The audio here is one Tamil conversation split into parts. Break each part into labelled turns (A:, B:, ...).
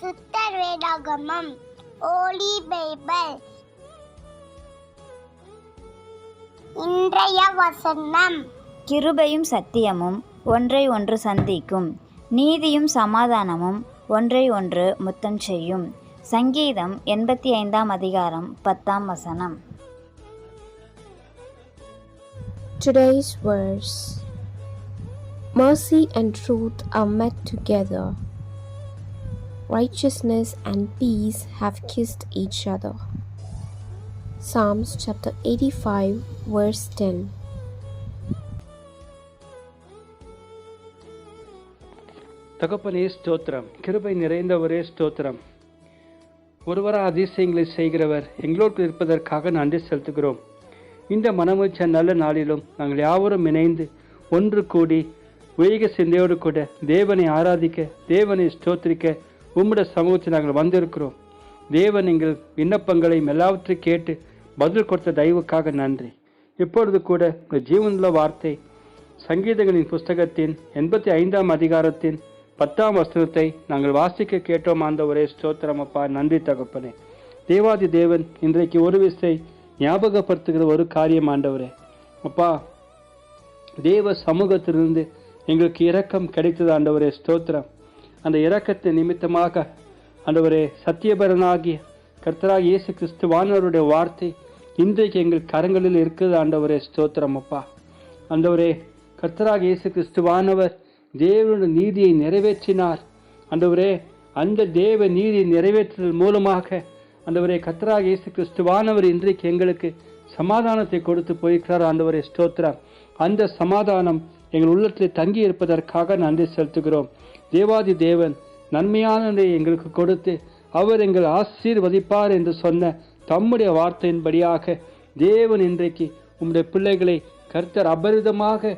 A: பரிசுத்தர் வேதாகமம் ஓலி பைபிள் இன்றைய வசனம்.
B: கிருபையும் சத்தியமும் ஒன்றை ஒன்று சந்திக்கும். நீதியும் சமாதானமும் ஒன்றை ஒன்று முத்தம் செய்யும். சங்கீதம் எண்பத்தி ஐந்தாம் அதிகாரம் பத்தாம் வசனம்.
C: Today's verse Mercy and truth are met together. Righteousness and peace have kissed each other. Psalms chapter 85, verse 10.
D: தகப்பனே ஸ்தோத்திரம் கிருபை நிறைந்தவரே ஸ்தோத்திரம் ஒருவராக அதிசயங்களை செய்கிறவர் எங்களோடு இருப்பதற்காக நன்றி செலுத்துகிறோம் இந்த மனமுச்ச நல்ல நாளிலும் நாங்கள் யாவரும் இணைந்து ஒன்று கூடி வேக சிந்தையோடு கூட தேவனை ஆராதிக்க தேவனை ஸ்தோத்திரிக்க உம்முடைய சமூகத்தில் நாங்கள் வந்திருக்கிறோம். தேவன் எங்கள் விண்ணப்பங்களையும் எல்லாவற்றையும் கேட்டு பதில் கொடுத்த தயவுக்காக நன்றி. இப்பொழுது கூட உங்கள் ஜீவனுள்ள வார்த்தை சங்கீதங்களின் புஸ்தகத்தின் எண்பத்தி ஐந்தாம் அதிகாரத்தின் பத்தாம் வசனத்தை நாங்கள் வாசிக்க கேட்டோம். அந்த ஒரே ஸ்தோத்திரம் அப்பா நன்றி தகப்பனே. தேவாதி தேவன் இன்றைக்கு ஒரு விசை ஞாபகப்படுத்துகிற ஒரு காரியம் ஆண்டவரே. அப்பா தேவ சமூகத்திலிருந்து எங்களுக்கு இரக்கம் கிடைத்தது ஆண்டவரே ஸ்தோத்திரம். அந்த இரக்கத்தை நிமித்தமாக ஆண்டவரே சத்தியபரனாகிய கர்த்தராக இயேசு கிறிஸ்துவானவருடைய வார்த்தை இன்றைக்கு எங்கள் கரங்களில் இருக்குது. ஆண்டவரே ஸ்தோத்திரம் அப்பா. ஆண்டவரே கர்த்தராக இயேசு கிறிஸ்துவானவர் தேவனுடைய நீதியை நிறைவேற்றினார். ஆண்டவரே அந்த தேவ நீதியை நிறைவேற்றுதல் மூலமாக ஆண்டவரே கர்த்தராக இயேசு கிறிஸ்துவானவர் இன்றைக்கு எங்களுக்கு சமாதானத்தை கொடுத்து போயிருக்கிறார். ஆண்டவரே ஸ்தோத்திரம். அந்த சமாதானம் எங்கள் உள்ளத்தில் தங்கி இருப்பதற்காக நன்றி செலுத்துகிறோம். தேவாதி தேவன் நன்மையானதை எங்களுக்கு கொடுத்து அவர் எங்கள் ஆசீர்வதிப்பார் என்று சொன்ன தம்முடைய வார்த்தையின்படியாக தேவன் இன்றைக்கு உம்முடைய பிள்ளைகளை கர்த்தர் அபரிதமாக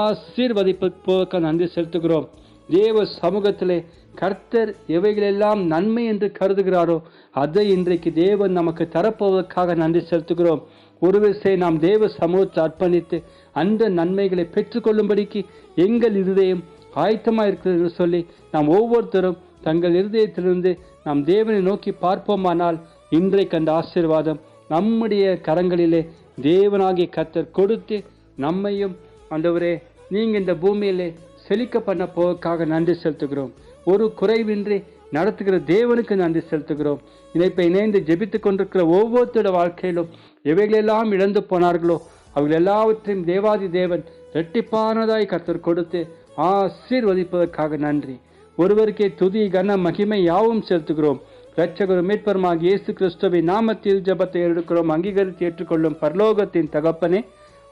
D: ஆசீர்வதிப்பதற்கு நன்றி செலுத்துகிறோம். தேவ சமூகத்திலே கர்த்தர் எவைகளெல்லாம் நன்மை என்று கருதுகிறாரோ அதை இன்றைக்கு தேவன் நமக்கு தரப்போவதற்காக நன்றி செலுத்துகிறோம். ஒரு விசை நாம் தேவ சமூகத்தை அர்ப்பணித்து அந்த நன்மைகளை பெற்றுக்கொள்ளும்படிக்கு எங்கள் இருதயம் ஆயத்தமாக இருக்கிறது என்று சொல்லி நாம் ஒவ்வொருத்தரும் தங்கள் இருதயத்திலிருந்து நாம் தேவனை நோக்கி பார்ப்போமானால் இன்றைக்கு அந்த ஆசீர்வாதம் நம்முடைய கரங்களிலே தேவனாகிய கத்தர் கொடுத்து நம்மையும் ஆண்டவரே நீங்கள் இந்த பூமியிலே செழிக்க பண்ண போவதற்காக நன்றி செலுத்துகிறோம். ஒரு குறைவின்றி நடத்துகிற தேவனுக்கு நன்றி செலுத்துகிறோம். இணைப்பை இணைந்து ஜெபித்து கொண்டிருக்கிற ஒவ்வொருத்தோட வாழ்க்கையிலும் எவைகளெல்லாம் இழந்து போனார்களோ அவர்கள் எல்லாவற்றையும் தேவாதி தேவன் இரட்டிப்பானதாய் கத்தர் கொடுத்து ஆசீர்வதிப்பதற்காக நன்றி. ஒருவருக்கே துதி கன மகிமை யாவும் செலுத்துகிறோம். இரட்சகரும் மீட்பருமாக இயேசு கிறிஸ்துவின் நாமத்தில் ஜபத்தை எடுக்கிறோம். அங்கீகரித்து ஏற்றுக்கொள்ளும் பரலோகத்தின் தகப்பனே.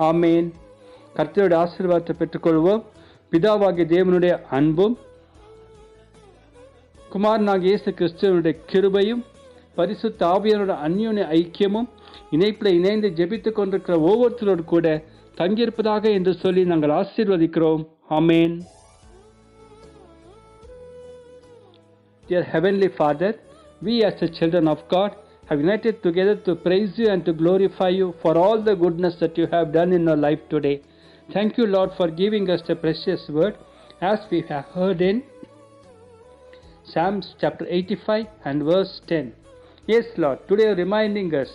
D: ஆமேன். கர்த்தருடைய ஆசீர்வாதத்தை பெற்றுக்கொள்வோம். பிதாவாகிய தேவனுடைய அன்பும் குமாரனாகிய இயேசு கிறிஸ்துவனுடைய கிருபையும் பரிசுத்த ஆவியனோட அந்யோன்ய ஐக்கியமும் இணைப்பில் இணைந்து ஜெபித்துக் கொண்டிருக்கிற ஒவ்வொருத்தரோடு கூட தங்கியிருப்பதாக என்று சொல்லி நாங்கள் ஆசீர்வதிக்கிறோம். Amen. Dear Heavenly Father, we as the children of God have united together to praise you and to glorify you for all the goodness that you have done in our life today. Thank you, Lord, for giving us the precious word as we have heard in Psalms chapter 85 and verse 10. Yes, Lord, today reminding us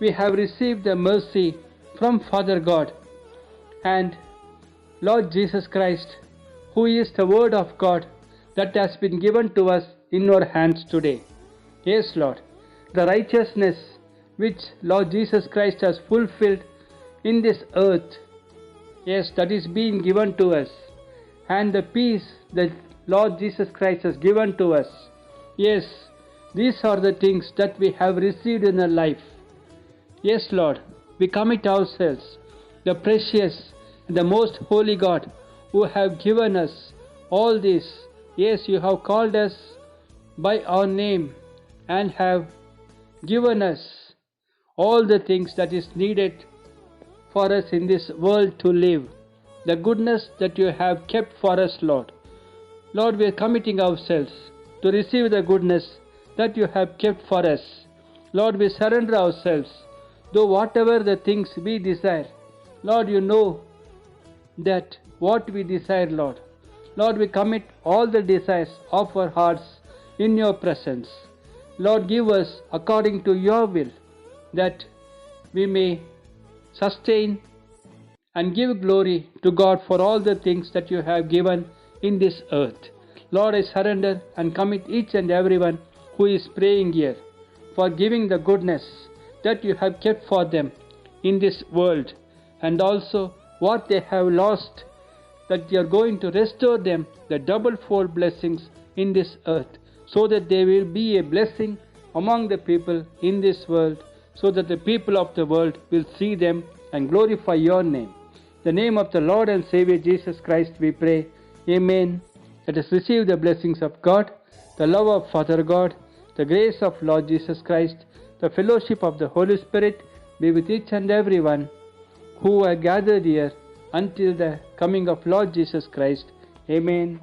D: we have received the mercy from Father God and Lord Jesus Christ, who is the Word of God that has been given to us in our hands today. Yes, Lord, the righteousness which Lord Jesus Christ has fulfilled in this earth, yes, that is being given to us, and the peace that Lord Jesus Christ has given to us. Yes, these are the things that we have received in our life. Yes, Lord, we commit ourselves, the precious, the most holy God, who have given us all this. Yes, you have called us by our name and have given us all the things that is needed for us in this world to live. The goodness that you have kept for us, Lord. Lord, we are committing ourselves to receive the goodness that you have kept for us. Lord, we surrender ourselves, though whatever the things we desire, Lord, you know that what we desire, Lord. Lord, we commit all the desires of our hearts in your presence. Lord, give us according to your will that we may sustain and give glory to God for all the things that you have given in this earth. Lord, I surrender and commit each and everyone who is praying here for giving the goodness that you have kept for them in this world and also what they have lost that you are going to restore them the double fold blessings in this earth so that they will be a blessing among the people in this world so that the people of the world will see them and glorify your name. The name of the Lord and Savior Jesus Christ we pray. Amen. Let us receive the blessings of God, the love of Father God, the grace of Lord Jesus Christ, the fellowship of the Holy Spirit be with each and every one who are gathered here until the coming of Lord Jesus Christ. Amen.